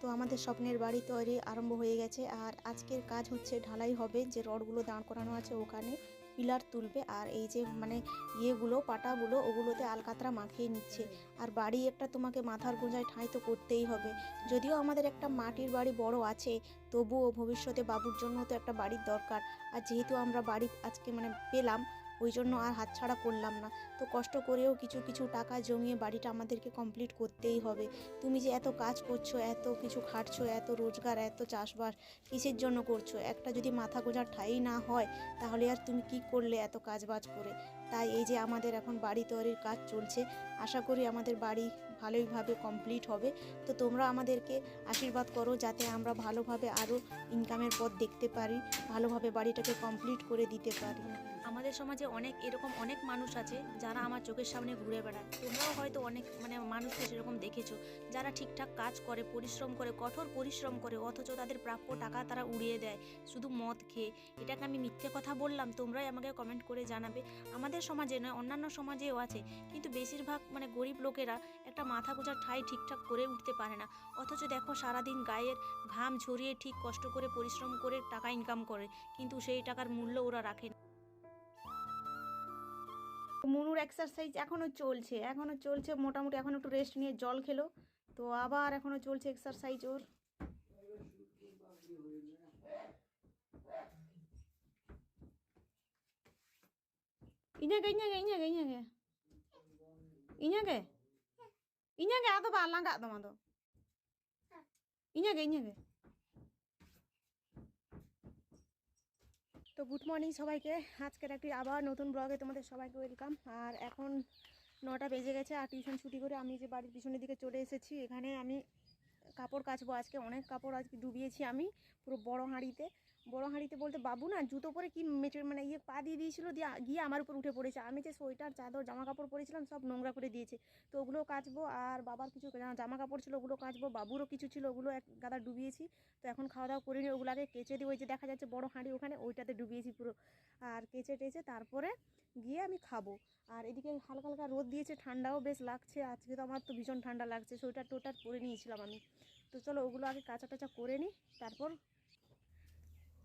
তো আমাদের স্বপ্নের বাড়ি তৈরি আরম্ভ হয়ে গেছে আর আজকের কাজ হচ্ছে ঢালাই হবে, যে রডগুলো দাঁড় করানো আছে ওখানে, পিলার তুলবে আর এই যে মানে ইয়েগুলো, পাটাগুলো, ওগুলোতে আলকাতরা মাখিয়ে নিচ্ছে। আর বাড়ি একটা তোমাকে মাথার গোঁজায় ঠাঁই তো করতেই হবে। যদিও আমাদের একটা মাটির বাড়ি বড় আছে, তবুও ভবিষ্যতে বাবুর জন্য তো একটা বাড়ির দরকার। আর যেহেতু আমরা বাড়ি আজকে মানে পেলাম ওই জন্য আর হাতছাড়া করলাম না। তো কষ্ট করেও কিছু কিছু টাকা জমিয়ে বাড়িটা আমাদেরকে কমপ্লিট করতেই হবে। তুমি যে এত কাজ করছ, এত কিছু খাটছো, এত রোজগার, এত চাষবাস কিসের জন্য করছ? একটা যদি মাথা গোঁজার ঠাই না হয়, তাহলে আর তুমি কি করলে এত কাজবাজ করে? তাই এই যে আমাদের এখন বাড়ি তৈরির কাজ চলছে, আশা করি আমাদের বাড়ি ভালোইভাবে কমপ্লিট হবে। তো তোমরা আমাদেরকে আশীর্বাদ করো যাতে আমরা ভালোভাবে আরও ইনকামের পথ দেখতে পারি, ভালোভাবে বাড়িটাকে কমপ্লিট করে দিতে পারি। আমাদের সমাজে অনেক, এরকম অনেক মানুষ আছে যারা আমার চোখের সামনে ঘুরে বেড়ায়। তোমরাও হয়তো অনেক মানে মানুষকে সেরকম দেখেছ, যারা ঠিকঠাক কাজ করে, পরিশ্রম করে, কঠোর পরিশ্রম করে, অথচ তাদের প্রাপ্য টাকা তারা উড়িয়ে দেয়, শুধু মদ খেয়ে। এটাকে আমি মিথ্যে কথা বললাম, তোমরাই আমাকে কমেন্ট করে জানাবে। আমাদের সমাজে নয়, অন্যান্য সমাজেও আছে, কিন্তু বেশিরভাগ মানে গরিব লোকেরা একটা মাথা গোজার ঠাই ঠিকঠাক করে উঠতে পারে না। অথচ দেখো সারাদিন গায়ের ঘাম ঝরিয়ে ঠিক কষ্ট করে, পরিশ্রম করে টাকা ইনকাম করে, কিন্তু সেই টাকার মূল্য ওরা রাখে না। মনুর এক্সারসাইজ এখনও চলছে এখনও চলছে, মোটামুটি এখন একটু রেস্ট নিয়ে জল খেলো। তো আবার এখনও চলছে এক্সারসাইজ ওর। ইñaga iñaga iñaga iñaga iñaga iñaga ado ba langa ado mado iñaga iñaga তো গুড মর্নিং সবাইকে। আজকের একটি আবার নতুন ব্লগে তোমাদের সবাইকে ওয়েলকাম আর এখন নটা বেজে গেছে আর টিউশন ছুটি করে আমি যে বাড়ির পিছনের দিকে চলে এসেছি, এখানে আমি কাপড় কাচবো আজকে, অনেক কাপড় আজকে ডুবিয়েছি আমি পুরো বড় হাঁড়িতে। বড় হাঁড়িতে বলতে, বাবু না, জুতো পরে কি মেটে মানে ইয়ে পা দিয়ে দিয়েছিল, দিয়ে, গিয়ে আমার উপর উঠে পড়েছে। আমি যে সোয়েটার, চাদর জামা কাপড় পরেছিলাম, সব নোংরা করে দিয়েছে। তো ওগুলো কাচবো, আর বাবার কিছু জামা কাপড় ছিল, ওগুলো কাচবো, বাবুরও কিছু ছিল, ওগুলো এক গাদা ডুবিয়েছি। তো এখন খাওয়া দাওয়া করে নিয়ে ওগুলো আগে কেচে দিয়ে, ওই যে দেখা যাচ্ছে বড় হাঁড়ি ওখানে, ওইটাতে ডুবিয়েছি পুরো। আর কেচে টেচে তারপরে গিয়ে আমি খাব। আর এদিকে হালকা হালকা রোদ দিয়েছে, ঠান্ডাও বেশ লাগছে। আজকে তো আমার তো ভীষণ ঠান্ডা লাগছে সোয়েটার টোটার পরে নিয়েছিলাম আমি। তো চলো ওগুলো আগে কাঁচা টাচা করে নিই, তারপর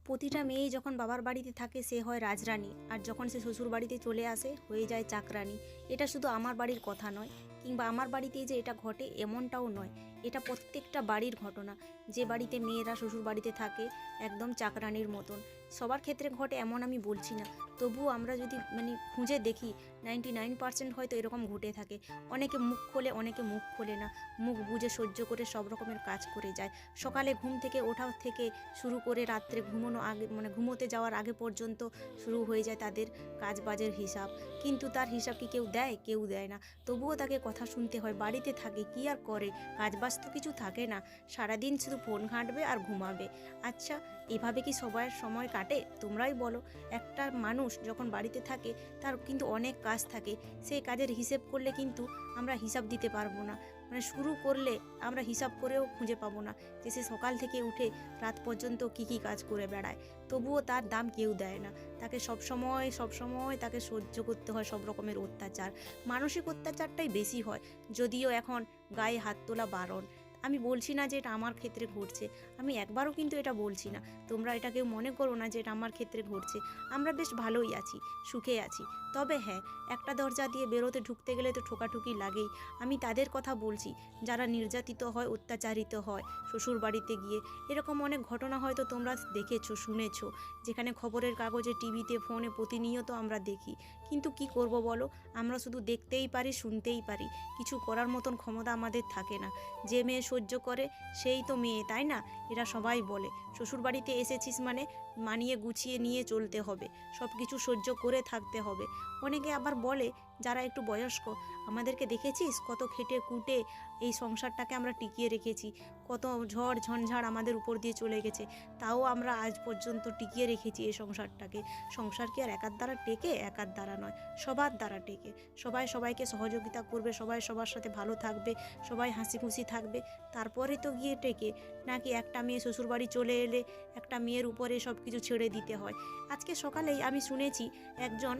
প্রতিটা মেয়ে যখন বাবার বাড়িতে থাকে, সে হয় রাজরানী। আর যখন সে শ্বশুর বাড়িতে চলে আসে, হয়ে যায় চাকরানী। এটা শুধু আমার বাড়ির কথা নয়, কিংবা আমার বাড়িতে যে এটা ঘটে, এমনটাও নয়। এটা প্রত্যেকটা বাড়ির ঘটনা। যে বাড়িতে মেয়েরা শ্বশুর বাড়িতে থাকে, একদম চাকরানির মতন। সবার ক্ষেত্রে ঘটে এমন আমি বলছি না। তবুও আমরা যদি মানে খুঁজে দেখি নাইনটি নাইন পার্সেন্ট হয়তো এরকম ঘটে থাকে। অনেকে মুখ খোলে, অনেকে মুখ খোলে না। মুখ বুঝে সহ্য করে সব রকমের কাজ করে যায়। সকালে ঘুম থেকে ওঠা থেকে শুরু করে রাত্রে ঘুমানো আগে মানে ঘুমোতে যাওয়ার আগে পর্যন্ত শুরু হয়ে যায় তাদের কাজ বাজের হিসাব। কিন্তু তার হিসাব কি কেউ দেয়? কেউ দেয় না। তবুও তাকে কথা শুনতে হয়, বাড়িতে থাকে, কি আর করে? কাজবাজ তো কিছু থাকে না। সারাদিন শুধু ফোন ঘাঁটবে আর ঘুমাবে। আচ্ছা এভাবে কি সবার সময় কাটে? তোমরাই বলো। একটা মানুষ যখন বাড়িতে থাকে, তার কিন্তু অনেক কাজ থাকে। সেই কাজের হিসেব করলে কিন্তু আমরা হিসাব দিতে পারব না। মানে শুরু করলে আমরা হিসাব করেও খুঁজে পাবো না যে সে সকাল থেকে উঠে রাত পর্যন্ত কি কি কাজ করে বেড়ায়। তবুও তার দাম কেউ দেয় না। তাকে সব সময় সব সময় তাকে সহ্য করতে হয় সব রকমের অত্যাচার। মানসিক অত্যাচারটাই বেশি হয়। যদিও এখন গায়ে হাত তোলা বারণ। আমি বলছি না যে এটা আমার ক্ষেত্রে ঘটছে। আমি একবারও কিন্তু এটা বলছি না। তোমরা এটা কেউ মনে করো না যে এটা আমার ক্ষেত্রে ঘটছে। আমরা বেশ ভালোই আছি, সুখে আছি। তবে হ্যাঁ একটা দরজা দিয়ে বেরোতে ঢুকতে গেলে তো ঠোকাঠুকি লাগেই। আমি তাদের কথা বলছি, যারা নির্যাতিত হয়, অত্যাচারিত হয় শ্বশুর বাড়িতে গিয়ে। এরকম অনেক ঘটনা হয়তো তোমরা দেখেছ, শুনেছো। যেখানে খবরের কাগজে টিভিতে, ফোনে প্রতিনিয়ত আমরা দেখি। কিন্তু কি করব বলো? আমরা শুধু দেখতেই পারি, শুনতেই পারি। কিছু করার মতন ক্ষমতা আমাদের থাকে না। যে মেয়ে সহ্য করে, সেই তো মেয়ে, তাই না? এরা সবাই বলে, শ্বশুরবাড়িতে এসেছিস মানে মানিয়ে গুছিয়ে নিয়ে চলতে হবে। সব কিছু সহ্য করে থাকতে হবে। অনেকে আবার বলে যারা একটু বয়স্ক, আমাদেরকে দেখেছিস? কত খেটে কুটে এই সংসারটাকে আমরা টিকিয়ে রেখেছি। কত ঝড় ঝঞ্ঝাড় আমাদের উপর দিয়ে চলে গেছে। তাও আমরা আজ পর্যন্ত টিকিয়ে রেখেছি এই সংসারটাকে। সংসার কি আর একার দ্বারা টেকে? একার দ্বারা নয়, সবার দ্বারা টেকে। সবাই সবাইকে সহযোগিতা করবে, সবাই সবার সাথে ভালো থাকবে, সবাই হাসি খুশি থাকবে। তারপরে তো গিয়ে টেকে। নাকি একটা মেয়ে শ্বশুরবাড়ি চলে এলে একটা মেয়ের উপরে সব কিছু ছেড়ে দিতে হয়? আজকে সকালেই আমি শুনেছি একজন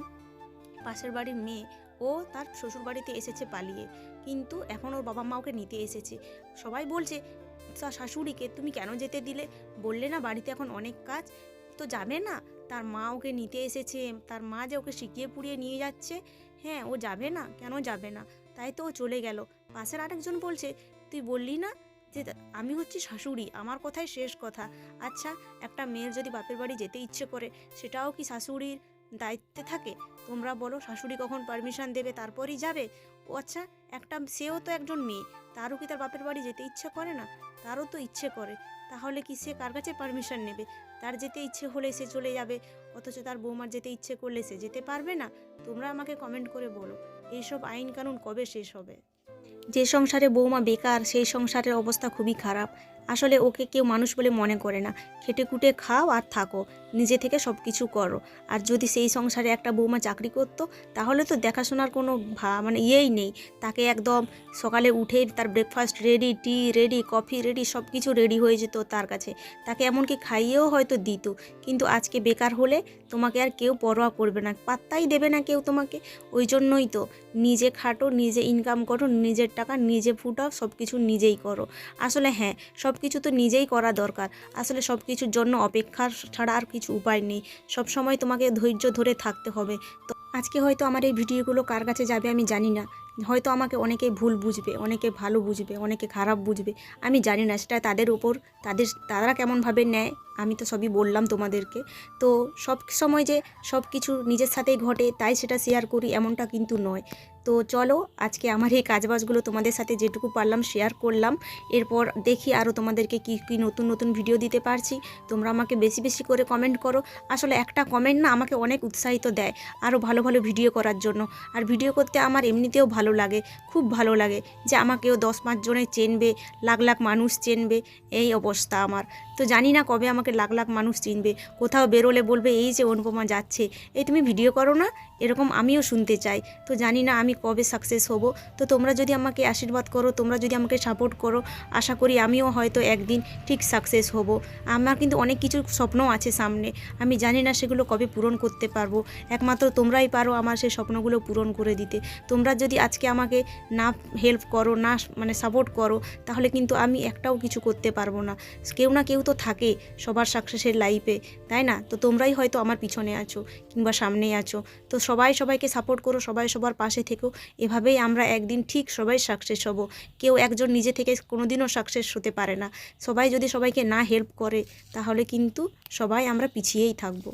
পাশের বাড়ির মেয়ে ও তার শ্বশুরবাড়িতে এসেছে পালিয়ে। কিন্তু এখন ওর বাবা মা ওকে নিতে এসেছে। সবাই বলছে, "তা শাশুড়িকে তুমি কেন যেতে দিলে? বললে না বাড়িতে এখন অনেক কাজ। তো যাবে না, তার মা ওকে নিতে এসেছে, তার মা যে ওকে শিখিয়ে পুড়িয়ে নিয়ে যাচ্ছে। হ্যাঁ ও যাবে না, কেন যাবে না? তাই তো ও চলে গেল। পাশের আরেকজন বলছে, তুই বললি না যে আমি হচ্ছি শাশুড়ি, আমার কথাই শেষ কথা। আচ্ছা একটা মেয়ের যদি বাপের বাড়ি যেতে ইচ্ছে করে, সেটাও কি শাশুড়ির দায়িত্বে থাকে? তোমরা বলো, শাশুড়ি কখন পারমিশন দেবে, তারপরই যাবে? ও আচ্ছা একটা, সেও তো একজন মেয়ে, তারও কি তার বাপের বাড়ি যেতে ইচ্ছে করে না? তারও তো ইচ্ছে করে। তাহলে কি সে কার কাছে পারমিশন নেবে? তার যেতে ইচ্ছে হলে সে চলে যাবে, অথচ তার বৌমার যেতে ইচ্ছে করলে সে যেতে পারবে না? তোমরা আমাকে কমেন্ট করে বলো, এইসব আইন কানুন কবে শেষ হবে? যে সংসারে বৌমা বেকার, সেই সংসারের অবস্থা খুবই খারাপ। আসলে ওকে কেউ মানুষ বলে মনে করে না। খেটে খুটে খাও আর থাকো। নিজে থেকে সব কিছু করো। আর যদি সেই সংসারে একটা বৌমা চাকরি করতো, তাহলে তো দেখাশোনার কোনো ভা মানে ইয়েই নেই। তাকে একদম সকালে উঠে তার breakfast ready tea ready coffee ready সব কিছু রেডি হয়ে যেত তার কাছে। তাকে এমনকি খাইয়েও হয়তো দিত। কিন্তু আজকে বেকার হলে তোমাকে আর কেউ পরোয়া করবে না, পাত্তাই দেবে না কেউ তোমাকে। ওই জন্যই তো নিজে খাটো, নিজে ইনকাম করো, নিজের টাকা নিজে ফুটাও সব কিছু নিজেই করো। আসলে হ্যাঁ সব কিছু তো নিজেই করা দরকার। আসলে সব কিছুর জন্য অপেক্ষা ছাড়া আর কিছু উপায় নেই। সব সময় তোমাকে ধৈর্য ধরে থাকতে হবে। তো আজকে হয়তো আমার এই ভিডিওগুলো কার কাছে যাবে আমি জানি না। হয়তো আমাকে অনেকে ভুল বুঝবে, অনেকে ভালো বুঝবে, অনেকে খারাপ বুঝবে, আমি জানি না। সেটা তাদের উপর, তাদের, তারা কেমনভাবে নেয়, আমি তো সবই বললাম তোমাদেরকে। তো সব সময় যে সব কিছু নিজের সাথেই ঘটে, তাই সেটা শেয়ার করি, এমনটা কিন্তু নয়। তো চলো, আজকে আমার এই কাজবাজগুলো তোমাদের সাথে যেটুকু পারলাম শেয়ার করলাম। এরপর দেখি আরও তোমাদেরকে কি কি নতুন নতুন ভিডিও দিতে পারছি। তোমরা আমাকে বেশি বেশি করে কমেন্ট করো। আসলে একটা কমেন্ট না আমাকে অনেক উৎসাহিত দেয় আরও ভালো ভালো ভিডিও করার জন্য। আর ভিডিও করতে আমার এমনিতেও ভালো লাগে, খুব ভালো লাগে যে আমাকেও দশ, পাঁচ জনে চেনবে, লাখ লাখ মানুষ চেনবে, এই অবস্থা আমার। তো জানি না কবে আমাকে লাখ লাখ মানুষ চিনবে। কোথাও বেরোলে বলবে, এই যে অনুপমা যাচ্ছে এই তুমি ভিডিও করো না, এরকম আমিও শুনতে চাই। তো জানি না আমি কবে সাকসেস হব। তো তোমরা যদি আমাকে আশীর্বাদ করো, তোমরা যদি আমাকে সাপোর্ট করো, আশা করি আমিও হয়তো একদিন ঠিক সাকসেস হব। আমার কিন্তু অনেক কিছু স্বপ্ন আছে সামনে। আমি জানি না সেগুলো কবে পূরণ করতে পারব। একমাত্র তোমরাই পারো আমার সেই স্বপ্নগুলো পূরণ করে দিতে। তোমরা যদি আজকে আমাকে না হেল্প করো, না মানে সাপোর্ট করো, তাহলে কিন্তু আমি একটাও কিছু করতে পারব না। কেউ না কেউ তো থাকে সবার সাকসেসের লাইফে তাই না? তো তোমরাই হয়তো আমার পিছনে আছো কিংবা সামনে আছো। তো সবাই সবাইকে সাপোর্ট করো, সবাই সবার পাশে থেকো। এভাবেই আমরা একদিন ঠিক সবাই সাকসেস হব। কেউ একজন নিজে থেকে কোনোদিনও সাকসেস হতে পারে না। সবাই যদি সবাইকে না হেল্প করে, তাহলে কিন্তু সবাই আমরা পিছিয়েই থাকব।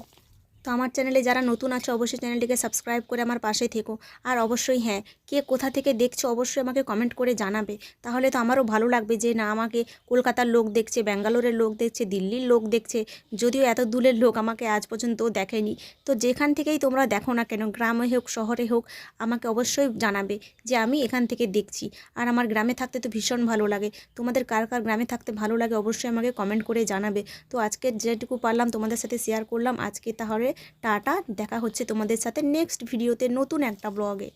তো আমার চ্যানেলে যারা নতুন আছে, অবশ্যই চ্যানেলটিকে সাবস্ক্রাইব করে আমার পাশে থেকো। আর অবশ্যই হ্যাঁ কে কোথা থেকে দেখছ, অবশ্যই আমাকে কমেন্ট করে জানাবে। তাহলে তো আমারও ভালো লাগবে যে, না, আমাকে কলকাতার লোক দেখছে, ব্যাঙ্গালোরের লোক দেখছে, দিল্লির লোক দেখছে, যদিও এত দূরের লোক আমাকে আজ পর্যন্ত দেখেনি। তো যেখান থেকেই তোমরা দেখো না কেন, গ্রামে হোক, শহরে হোক, আমাকে অবশ্যই জানাবে যে, আমি এখান থেকে দেখছি। আর আমার গ্রামে থাকতে তো ভীষণ ভালো লাগে। তোমাদের কার কার গ্রামে থাকতে ভালো লাগে, অবশ্যই আমাকে কমেন্ট করে জানাবে। তো আজকে যেটুকু পারলাম, তোমাদের সাথে শেয়ার করলাম। আজকে তাহলে টাটা দেখা হচ্ছে তোমাদের সাথে নেক্সট ভিডিওতে নতুন একটা ব্লগে